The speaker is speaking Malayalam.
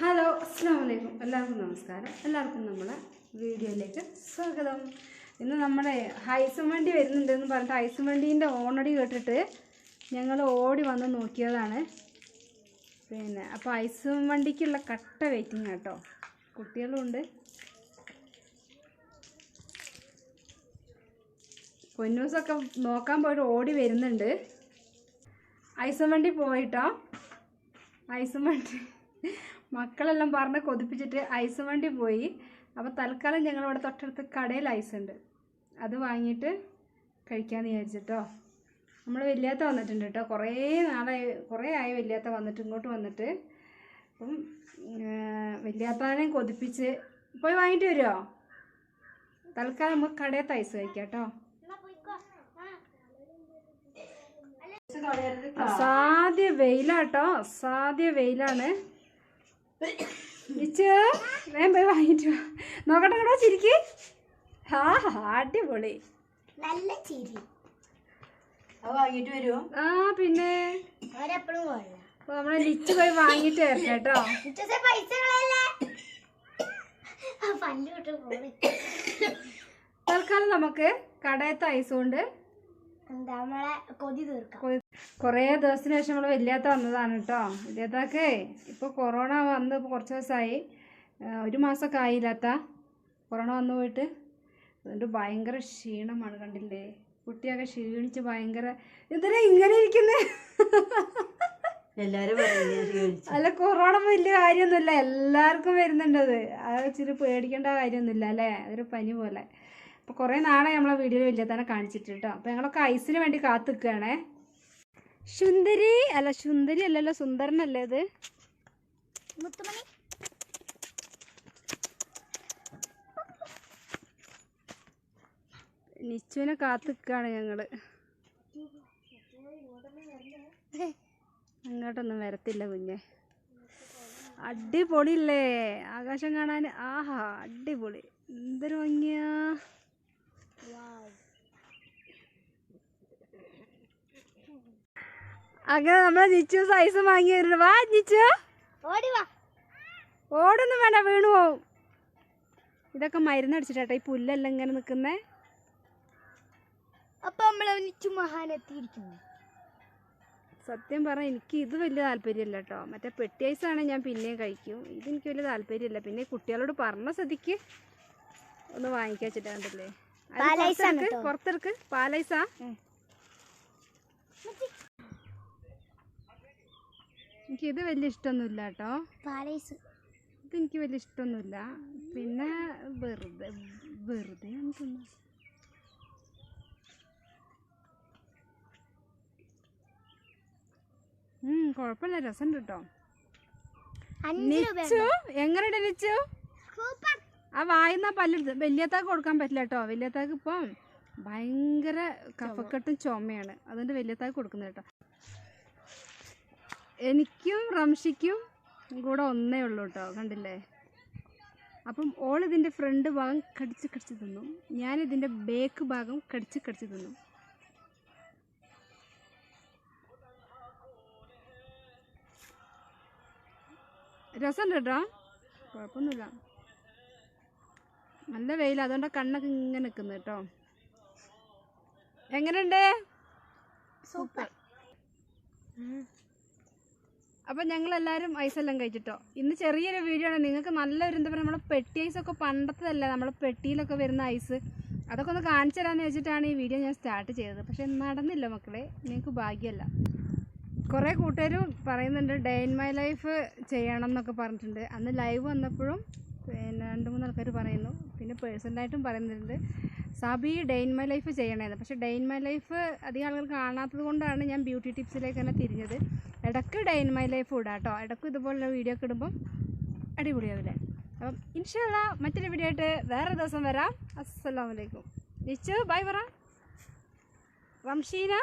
ഹലോ അസ്സാം വലൈക്കും എല്ലാവർക്കും നമസ്കാരം. എല്ലാവർക്കും നമ്മുടെ വീഡിയോയിലേക്ക് സ്വാഗതം. ഇന്ന് നമ്മുടെ ഹൈസും വണ്ടി വരുന്നുണ്ടെന്ന് പറഞ്ഞിട്ട് ഹൈസും വണ്ടീന്റെ ഓണടി കേട്ടിട്ട് ഞങ്ങൾ ഓടി വന്ന് നോക്കിയതാണ്. പിന്നെ അപ്പോൾ ഐസും വണ്ടിക്കുള്ള കട്ട വെയിറ്റിംഗ് കേട്ടോ കുട്ടികളുണ്ട്. പൊന്നൂസൊക്കെ നോക്കാൻ പോയിട്ട് ഓടി വരുന്നുണ്ട്. ഐസും വണ്ടി പോയിട്ടോ? ഐസും വണ്ടി മക്കളെല്ലാം പറഞ്ഞ് കൊതിപ്പിച്ചിട്ട് ഐസ് വണ്ടി പോയി. അപ്പോൾ തൽക്കാലം ഞങ്ങളിവിടെ തൊട്ടടുത്ത് കടയിൽ ഐസ് ഉണ്ട്. അത് വാങ്ങിയിട്ട് കഴിക്കാമെന്ന് വിചാരിച്ചിട്ടോ. നമ്മൾ വലിയാത്ത വന്നിട്ടുണ്ട് കേട്ടോ. കുറേ നാളായി കുറേ ആയി വലിയാത്ത വന്നിട്ട് ഇങ്ങോട്ട് വന്നിട്ട്. അപ്പം വലിയാത്താനെ കൊതിപ്പിച്ച് പോയി വാങ്ങിയിട്ട് വരുമോ തൽക്കാലം നമുക്ക് കടയത്ത് ഐസ് കഴിക്കാം കേട്ടോ. അസാധ്യ വെയിലാട്ടോ അസാധ്യ വെയിലാണ്. ഇച്ചു വേഗം പോയി വാങ്ങിട്ട് വാ. നോക്കട്ടെ കേട്ടോ ചിരിക്ക്. ആ അടിപൊളി. നല്ല ചിരി. അത് വാങ്ങിട്ട് വരുമോ ആ പിന്നെ? അവരെപ്പോഴും പോകില്ല അപ്പൊ നമ്മളെ ലിച്ച് പോയി വാങ്ങിട്ട് വരണം കേട്ടോ. തൽക്കാലം നമുക്ക് കടയത്തെ ഐസ് കൊണ്ട് എന്താ നമ്മളെ കൊതി തീർക്കാം. കുറേ ദിവസത്തിന് ശേഷം നമ്മൾ വലിയാത്ത വന്നതാണ് കേട്ടോ. വലിയാത്തക്ക് ഇപ്പോൾ കൊറോണ വന്ന് ഇപ്പോൾ കുറച്ച് ദിവസമായി. ഒരു മാസമൊക്കെ ആയില്ലാത്ത കൊറോണ വന്നു പോയിട്ട് അതുകൊണ്ട് ഭയങ്കര ക്ഷീണമാണ് കണ്ടില്ലേ? കുട്ടിയൊക്കെ ക്ഷീണിച്ച് ഭയങ്കര ഇതിനെ ഇങ്ങനെ ഇരിക്കുന്നേ? അല്ല കൊറോണ വലിയ കാര്യമൊന്നുമില്ല. എല്ലാവർക്കും വരുന്നുണ്ടത് അത്. ഇച്ചിരി പേടിക്കേണ്ട കാര്യമൊന്നുമില്ല അല്ലേ? അതൊരു പനി പോലെ. അപ്പോൾ കുറേ നാളെ നമ്മളെ വീഡിയോയിൽ വലിയ തന്നെ കാണിച്ചിട്ട് കേട്ടോ. അപ്പോൾ ഞങ്ങളൊക്കെ ഐസിന് വേണ്ടി കാത്തു നിൽക്കുകയാണേ. സുന്ദരി? അല്ല സുന്ദരി അല്ലല്ലോ സുന്ദരനല്ലേ ഇത്? മുത്തുമണി. നിച്ചുവിനെ കാത്തുക്കാണ് ഞങ്ങൾ. അങ്ങോട്ടൊന്നും വരത്തില്ല കുഞ്ഞെ. അടിപൊളിയില്ലേ? ആകാശം കാണാൻ ആഹാ അടിപൊളി. എന്തൊരു ഭംഗിയാ. അങ്ങനെ നമ്മളെ നിച്ചു സൈസ് വാങ്ങി വരുന്നു വാ നിച്ചു. ഓടൊന്നും വേണ്ട വീണു പോവും. ഇതൊക്കെ മരുന്നടിച്ചിട്ടാ ഈ പുല്ലെല്ലാം ഇങ്ങനെ നിൽക്കുന്നേ അപ്പൊ നമ്മളെ നിച്ചു മഹാനെത്തിയിരിക്കുന്നു സത്യം പറഞ്ഞാൽ എനിക്ക് ഇത് വലിയ താല്പര്യമില്ല കേട്ടോ മറ്റേ പെട്ടി ഐസ് ആണെങ്കിൽ ഞാൻ പിന്നെയും കഴിക്കും. ഇതെനിക്ക് വലിയ താല്പര്യമില്ല. പിന്നെ കുട്ടികളോട് പറഞ്ഞ സ്ഥിതിക്ക് ഒന്ന് വാങ്ങിക്കാൻ കേട്ടോ. പുറത്തെടുക്ക് പാലൈസാ എനിക്ക് ഇത് വലിയ ഇഷ്ടമൊന്നുമില്ല കേട്ടോ. പാലൈസ്. ഇതെനിക്ക് വലിയ ഇഷ്ടമൊന്നുമില്ല പിന്നെ വെറുതെ വെറുതെ. ഉം കുഴപ്പമില്ല രസമുണ്ട് കേട്ടോ. നിച്ചു എങ്ങനെയുണ്ട് സൂപ്പർ. ആ വായുന്ന പല്ലെടുത്ത് വലിയത്താക്ക് കൊടുക്കാൻ പറ്റില്ല കേട്ടോ. വലിയത്താക്ക് ഇപ്പം ഭയങ്കര കഫക്കെട്ടും ചുമയാണ്. അതുകൊണ്ട് വലിയത്താക്ക് കൊടുക്കുന്നത് കേട്ടോ. എനിക്കും റംഷിക്കും കൂടെ ഒന്നേ ഉള്ളൂ കേട്ടോ കണ്ടില്ലേ? അപ്പം ഓൾ ഇതിന്റെ ഫ്രണ്ട് ഭാഗം കടിച്ച് കടിച്ച് തിന്നും. ഞാൻ ഇതിന്റെ ബേക്ക് ഭാഗം കടിച്ച് കടിച്ച് തിന്നും. രസമുണ്ട് കേട്ടോ കുഴപ്പമൊന്നുമില്ല. നല്ല വെയിൽ അതുകൊണ്ട് കണ്ണൊക്കെ ഇങ്ങനെ നിൽക്കുന്നു കേട്ടോ എങ്ങനെയുണ്ട്? സൂപ്പർ അപ്പം ഞങ്ങളെല്ലാവരും ഐസെല്ലാം കഴിച്ചിട്ടോ? ഇന്ന് ചെറിയൊരു വീഡിയോ ആണ്. നിങ്ങൾക്ക് നല്ലൊരു എന്താ പറയുക നമ്മളെ പെട്ടി ഐസൊക്കെ പണ്ടത്തതല്ല? നമ്മളെ പെട്ടിയിലൊക്കെ വരുന്ന ഐസ്. അതൊക്കെ ഒന്ന് കാണിച്ചു തരാമെന്ന് വെച്ചിട്ടാണ് ഈ വീഡിയോ ഞാൻ സ്റ്റാർട്ട് ചെയ്തത്. പക്ഷേ നടന്നില്ല മക്കളെ. നിങ്ങൾക്ക് ഭാഗ്യമല്ല കുറേ കൂട്ടുകാരും പറയുന്നുണ്ട് ഡേ ഇൻ മൈ ലൈഫ് ചെയ്യണം എന്നൊക്കെ പറഞ്ഞിട്ടുണ്ട്. അന്ന് ലൈവ് വന്നപ്പോഴും പിന്നെ രണ്ട് മൂന്ന് ആൾക്കാർ പറയുന്നു. പിന്നെ പേഴ്സണലായിട്ടും പറയുന്നുണ്ട്. Sabi day in my life ചെയ്യണമായിരുന്നു പക്ഷേ ഡേ ഇൻ മൈ ലൈഫ് അധികം ആളുകൾ കാണാത്തത് കൊണ്ടാണ് ഞാൻ ബ്യൂട്ടി ടിപ്സിലേക്ക് തന്നെ തിരിഞ്ഞത്. ഇടയ്ക്ക് ഡൈൻ മൈ ലൈഫ് ഇടാം കേട്ടോ ഇടയ്ക്ക് ഇതുപോലുള്ള വീഡിയോ ഒക്കെ ഇടുമ്പം അടിപൊളിയാവില്ലേ? അപ്പം ഇൻഷല്ല മറ്റൊരു വീഡിയോ ആയിട്ട് വേറെ ദിവസം വരാം. അസ്സലാമലൈക്കും നിച്ചു ബൈ പറ. റംഷീന